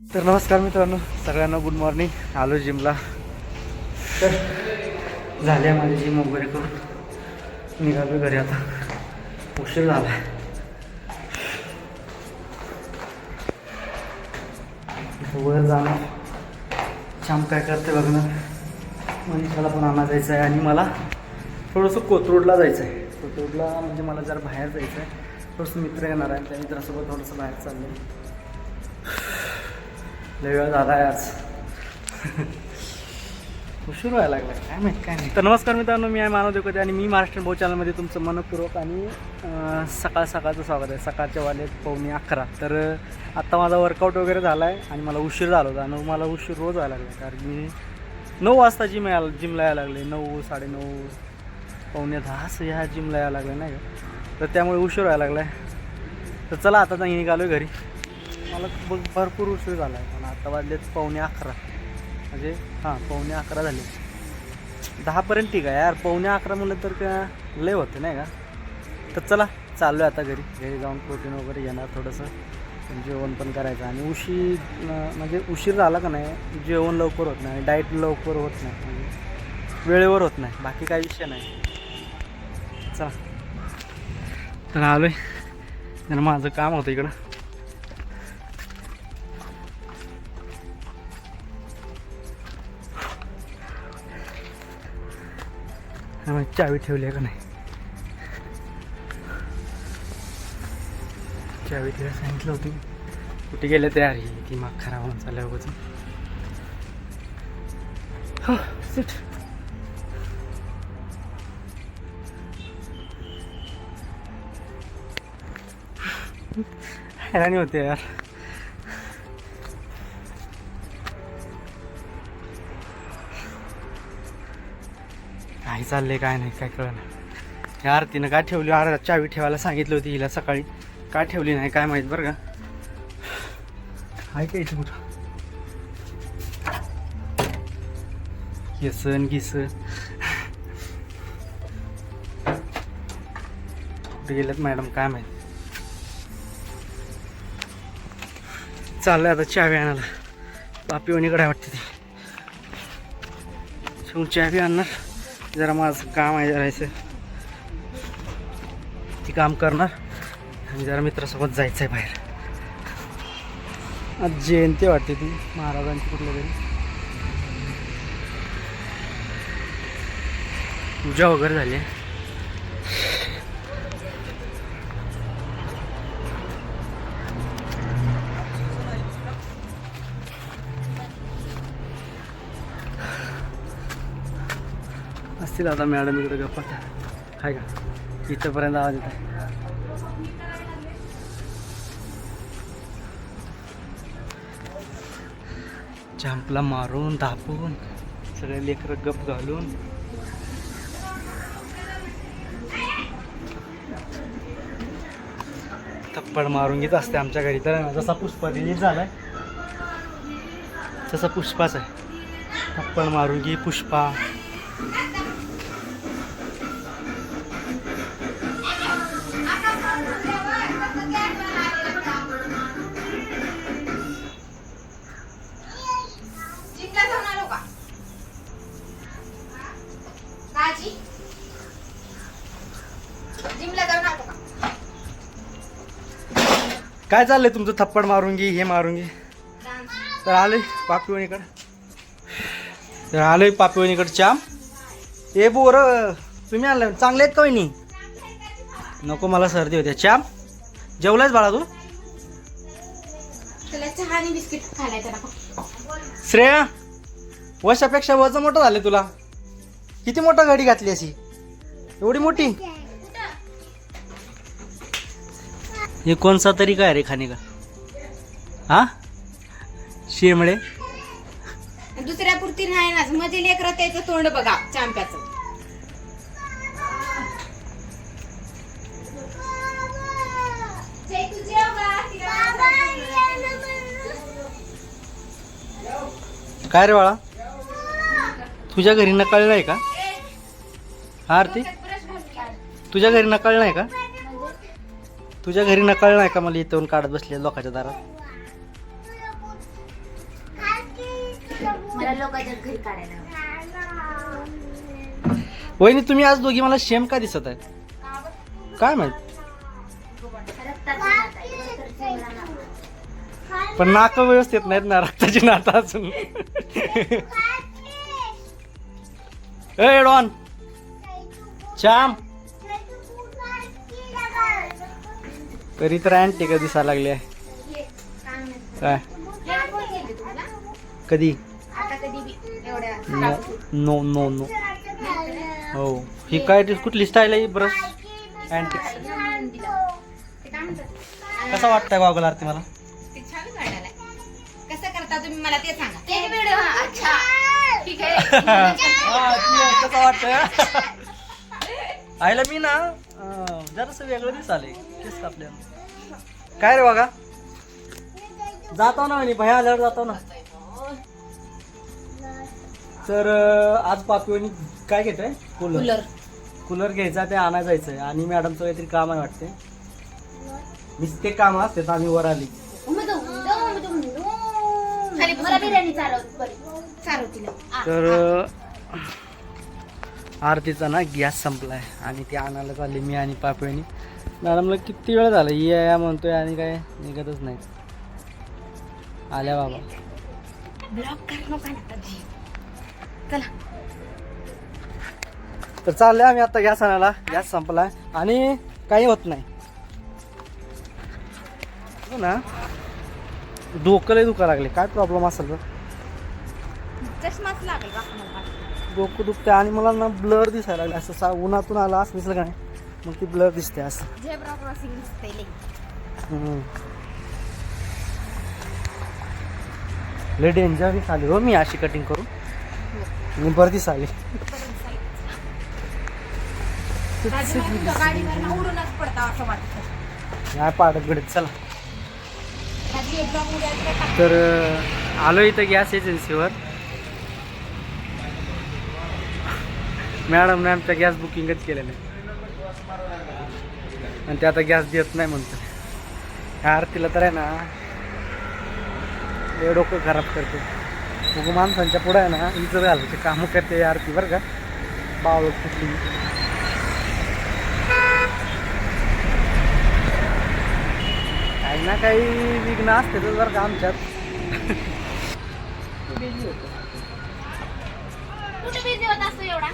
तर नमस्कार मित्रांनो सगळ्यांना गुड मॉर्निंग आलो जिमला तर झाले माझी जिम वगैरे करून. निघालो घरी आता. उशीर झाला वर जाणार श्याम काय करते बघणार मनीषाला पण आणा जायचं आहे आणि मला थोडंसं कोथरूडला जायचं आहे कोथरूडला म्हणजे मला जरा बाहेर जायचं आहे थोडंसं मित्र येणार आहे त्या मित्रासोबत थोडंसं बाहेर चाललं आहे वेळ झाला आहे आज उशीर व्हायला लागला काय माहिती काय नाही. तर नमस्कार मित्रांनो मी आहे मानव देवकते आणि मी महाराष्ट्र भाऊ चॅनलमध्ये तुमचं मनपूर्वक आणि सकाळ सकाळचं स्वागत आहे. सकाळच्या वाले पावणे अकरा. तर आत्ता माझा वर्कआउट वगैरे झाला आहे आणि मला उशीर झाला होता. आणि मला उशीर रोज व्हायला लागला कारण मी नऊ वाजता जिम यायला जिमला यायला लागले. नऊ साडेनऊ पावणे दहा असं ह्या जिमला यायला लागले नाही का? तर त्यामुळे उशीर व्हायला लागला आहे तर चला आता नाही निघालो घरी. मला भरपूर उशीर झाला आहे आता वाजलेच पावणे अकरा. म्हणजे हां पावणे अकरा झाले. दहापर्यंत ठीक आहे यार. पावणे अकरा म्हणलं तर का लय होते नाही का? तर चला चाललो आहे आता घरी. घरी जाऊन प्रोटीन वगैरे घेणार थोडंसं. जेवण पण करायचं. आणि उशीर म्हणजे उशीर झाला का नाही जेवण लवकर होत नाही. डाईट लवकर होत नाही. म्हणजे वेळेवर होत नाही. बाकी काही विषय नाही. चला. तर आलो आहे माझं काम होतं इकडं. त्यामुळे चावी ठेवली आहे का नाही? चावी तिला सांगितलं होती. कुठे गेलं तयार ही माग खराब होऊन चालल्या उगाच. हो, सीट. हैरानी हैराणी होते यार. काय चाललंय काय नाही काय कळलं यार तिनं काय ठेवली? आर चावी ठेवायला सांगितली होती हिला सकाळी. काय ठेवली नाही काय माहीत बरं का? आहे कुठं? येसन किस कुठे गेल्यात मॅडम काय माहीत? चाललंय आता चावी आणायला. पापी वणीकडे वाटते ती. चहा चावी आणणार. जरा माझं काम आहे जरायचं ती काम करणार. आणि जरा मित्रासोबत जायचं आहे बाहेर. आज जयंती वाटते ती महाराजांची कुठल्या तरी. पूजा वगैरे झाली आहे. बसतील आता मॅडम इकडे गप्पा. आहे का? इथंपर्यंत आवाज येत आहे चॅम्पला मारून धापून सगळे लेकरं गप घालून. थप्पड मारून घेत असते आमच्या घरी. तर जसा पुष्पा रिलीज झालाय तसा पुष्पाच आहे. थप्पड मारून घे पुष्पा. काय चाललंय तुमचं थप्पड मारून घे हे मारून घे. तर आलोय पापिवणीकडं. तर आलोय पापिवणीकडं चाम ए बोर तुम्ही आणलं चांगले आहेत का वहिनी? नको मला सर्दी होते. चाम जेवलायच बाळा तू? श्रेया वर्षापेक्षा वजन मोठं झालं तुला. किती मोठा गाडी घातली अशी? एवढी मोठी? हे कोणचा तरी काय रे खाणे का? हा? शेमळे दुसऱ्या पुरती नाही ना. मध्ये लेकर त्याचं तोंड बघा चांप्याचं. काय रे बाळा? तुझ्या घरी नकळलं आहे का? आरती? तुझ्या घरी नकळलं आहे का? तुझ्या घरी नकळलं आहे का मला इथून काढत बसले लोकांच्या दारात? मला लोकांच्या घरी काढायला वहिनी तुम्ही आज दोघी मला शेम का दिसत आहे काय माहीत? पण नाक व्यवस्थित नाहीत ना रक्ताची नातं अजून. ए डॉन श्याम. तरी तर अँटी का दिसायला लागली आहे? काय? कधी? No no no. नो हो. ही काय ती कुठली स्टाईल आहे ब्रश म्हणतात कसा वाटतंय गॉगल आरती मला कसं करता तुम्ही मला ते सांगा अच्छा ठीक आहे. कसा वाटतंय? आईला मी ना जरास वेगळं दिसाले केस काय रे बघा जातो ना म्हणे भया आल्यावर जातो ना. तर आज पापिवणी काय घेतोय? कूलर. कूलर. कूलर घ्यायचा ते आणायला जायचंय. आणि मॅडमचं काहीतरी काम आहे वाटते नुसते काम असते तर आम्ही वर आली. तर आरतीचा ना गॅस संपलाय. आणि ती आणायला चालली मी आणि पापळीनी मॅडमला किती वेळ झाला? ये या म्हणतोय आणि काय निघतच नाही आल्या बाबा. तर चालले आम्ही आता गॅस आणायला. गॅस संपलाय. आणि काही होत नाही. हो ना? डोकं लय दुखा लागले. काय प्रॉब्लेम असेल लागेल? डोकं दुखते आणि मला ना ब्लर दिसायला लागले. असं सा उन्हातून आला असं दिसलं का नाही? मग ती ब्लर दिसते असं. झेब्रा क्रॉसिंग दिसतंय लई. हम्म. लय डेंजर हो मी अशी कटिंग करून मी बरं दिसाली आजी मग तुझ्या गाडीवरनं उडूनच पडता असं वाटतं. नाही पाडत गडत चला. तर अं, आलो इथं गॅस एजन्सीवर मॅडमने आमच्या गॅस बुकिंगच केलं नाही आणि ते आता गॅस देत नाही म्हणतो. ह्या आरतीला तर आहे ना लय डोकं खराब करते. मग माणसांच्या पुढं आहे ना इतर घालायचे कामं करते या आरती बरं का. बावळ कुठली काही ना काही विघ्न असते तर बरं का आमच्यात कुठे बिझी होत असतो एवढा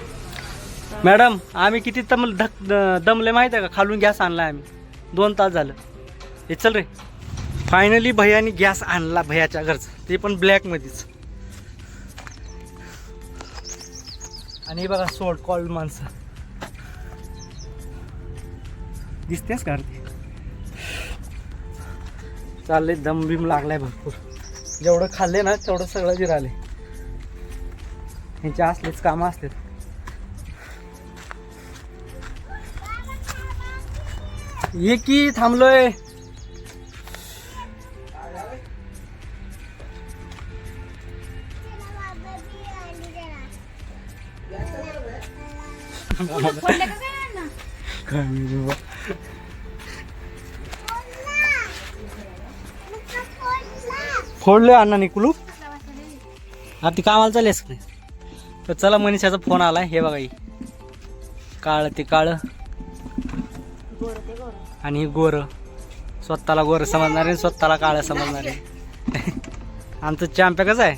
मॅडम आम्ही किती तम धक द- दमले माहीत आहे का? खालून गॅस आणला आम्ही. दोन तास झालं. हे चल रे. फायनली भैयानी गॅस आणला भैयाच्या घरचा. ते पण ब्लॅकमध्येच आणि हे बघा सोड कॉल माणसं. दिसतेस का रे चालले दम बिम लागलाय भरपूर. जेवढं खाल्ले ना तेवढं सगळं जिराले ह्यांचे असलेच कामं असतात ये की थांबलोय. फोडलं का काय ना फोडले अण्णाने आता ती कामाला चालेस नाही? तर चला मनीषाचा फोन आलाय हे बघा ही. काळ ते काळ. आणि ही गोर. स्वतःला गोर समजणार आहे स्वतःला काळं समजणार. आहे आमचं चॅम्प्या कसं आहे.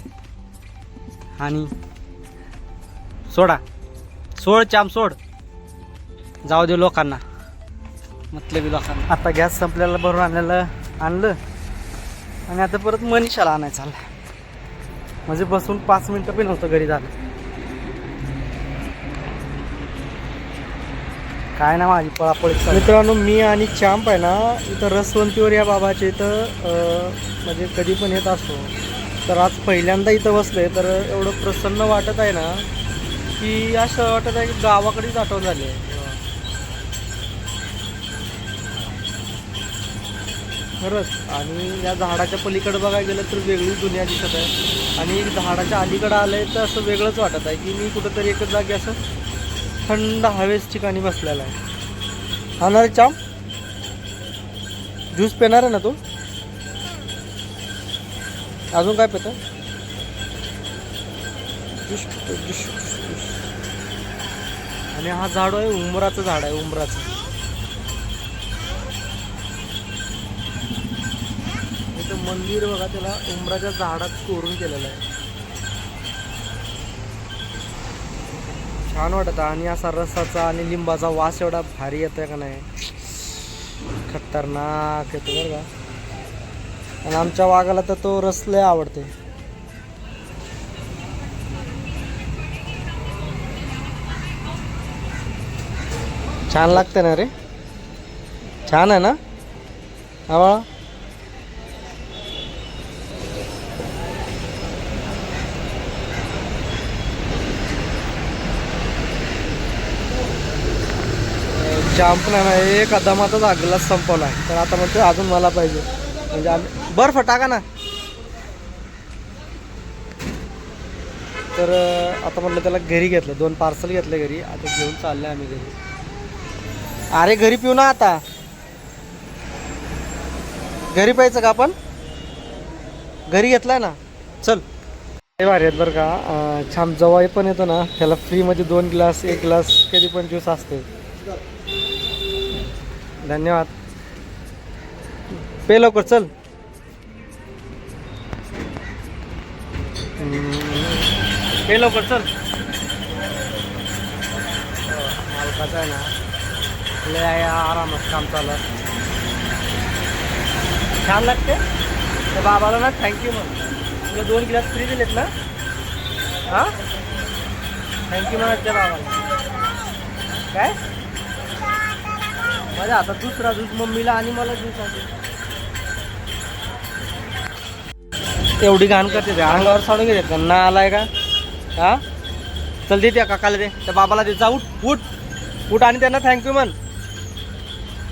आणि सोडा. सोड चाम सोड. जाऊ दे लोकांना. मतलबी लोकांना. आता गॅस संपल्याला भरून आणलेलं आणलं. आणि आता परत मनीषाला आणायचं आलं म्हणजे बसून पाच मिनटं पण नव्हतं घरी झालं. काय ना माझी पळापळी मित्रांनो मी आणि चॅम्प आहे ना इथं रसवंतीवर या बाबाच्या इथं म्हणजे कधी पण येत असतो. तर आज पहिल्यांदा इथं बसलोय तर एवढं प्रसन्न वाटत आहे ना की असं वाटत आहे की गावाकडेच आठवण झाली आहे. खरंच आणि या झाडाच्या पलीकडे बघायला गेलं तर वेगळीच दुनिया दिसत आहे. आणि झाडाच्या अलीकडं आलं आहे तर असं वेगळंच वाटत आहे की मी कुठंतरी एकच जागी असं थंड हवेच ठिकाणी बसलेला आहे. हा चाम ज्यूस पिणार आहे ना तू? अजून काय पितं दुष्ट दुष्ट आणि हा झाड आहे उमराचं झाड आहे उमराचं इथं मंदिर बघा त्याला उमराच्या झाडात कोरून केलेलं आहे. छान वाटत आणि असा रसाचा आणि लिंबाचा वास एवढा भारी येतोय का नाही? खतरनाक येतो बरं का. आणि आमच्या वाघाला तर तो रस लय आवडते छान लागते ना रे. छान आहे ना? हा जाम पण आहे ना एक अदामातच ग्लास संपवला आहे. तर आता म्हणतो अजून मला पाहिजे. म्हणजे आम्ही बर्फ टाका ना. तर आता म्हटलं त्याला घरी घेतलं. दोन पार्सल घेतले घरी. आता घेऊन चालले आम्ही घरी. अरे घरी पिऊ ना आता. घरी पाहिजे का आपण? घरी घेतलाय ना. चल. हे भारी आहेत बरं का. छान जवाई पण येतो ना. त्याला फ्रीमध्ये दोन ग्लास एक ग्लास कधी पण ज्यूस असते. धन्यवाद. पे लवकर चल. पे लवकर चल. मालकाचं आहे ना लय आहे आरामात काम चालू छान लागते. तर बाबाला ना थँक्यू म्हण. तुला दोन गिलास फ्री दिलेत ना? हां? थँक्यू म्हणा त्या बाबाला. काय? म्हणजे आता दुसरा ज्यूस मम्मीला आणि मला ज्यूस आहे. एवढी घाण करते ते. अंगावर साडून घेते. का ना आलाय का? हा? चल दे त्या काकाला दे. त्या बाबाला दे. जा उठ उठ. उठ आणि त्यांना थँक्यू म्हण.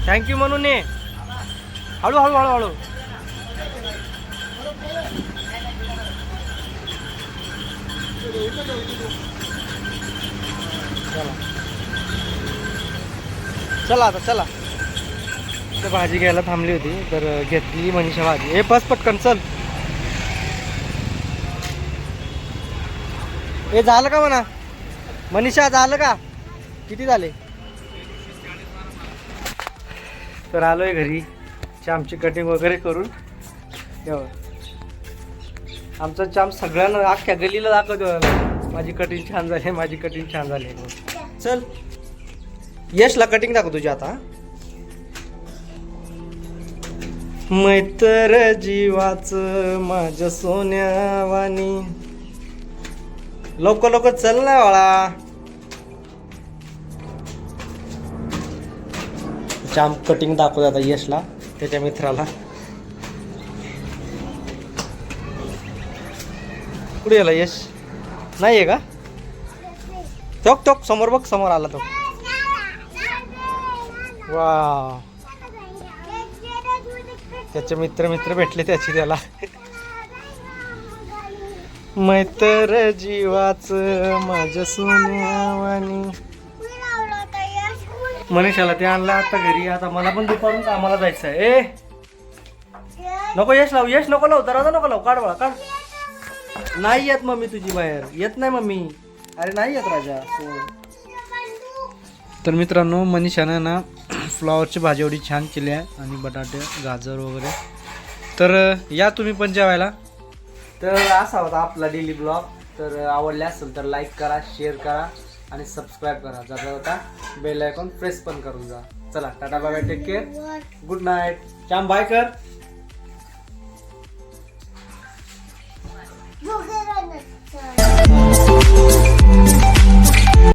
थँक्यू म्हणून ये. हळू हळू हळू हळू. चला. चला आता चला. इथं भाजी घ्यायला थांबली होती तर घेतली मनीषा भाजी. ए बस पटकन चल. हे झालं का म्हणा? मनीषा झालं का? किती झाले? तर आलोय घरी. चामची कटिंग वगैरे करून. आमचा चाम सगळ्यांना अख्ख्या गलीला दाखवतो माझी कटिंग छान झाली माझी कटिंग छान झाली. चल. यशला कटिंग दाखव तुझी आता मैत्र जीवाच माझ्या सोन्यावानी. लवकर लवकर चल ना बाळा. जाम कटिंग दाखवत आता यशला त्याच्या मित्राला. कुठे गेला यश? नाही आहे का? टोक टोक समोर बघ समोर आला तो. वा त्याचे मित्र मित्र भेटले त्याची त्याला. मैत्र जीवाच माझ्या सोन्यावानी. मनीषाला ते आणलं आता घरी. आता मला पण दुपारून कामाला जायचं आहे ए! नको यश लाव यश नको लाव दरवाजा नको लाव. काढ बाळा काढ. नाही येत मम्मी तुझी बाहेर. येत नाही मम्मी. अरे नाही येत राजा. हो. तर मित्रांनो मनीषानं ना फ्लॉवरची भाजी एवढी छान केली आहे आणि बटाटे गाजर वगैरे. तर या तुम्ही पण जेवायला. तर असा होता आपला डेली ब्लॉग तर आवडले असेल तर लाईक करा शेअर करा आणि सबस्क्राईब करा. जाता जाता बेल आयकॉन प्रेस पण करून जा. चला tata bye take care good night Shyam bye कर.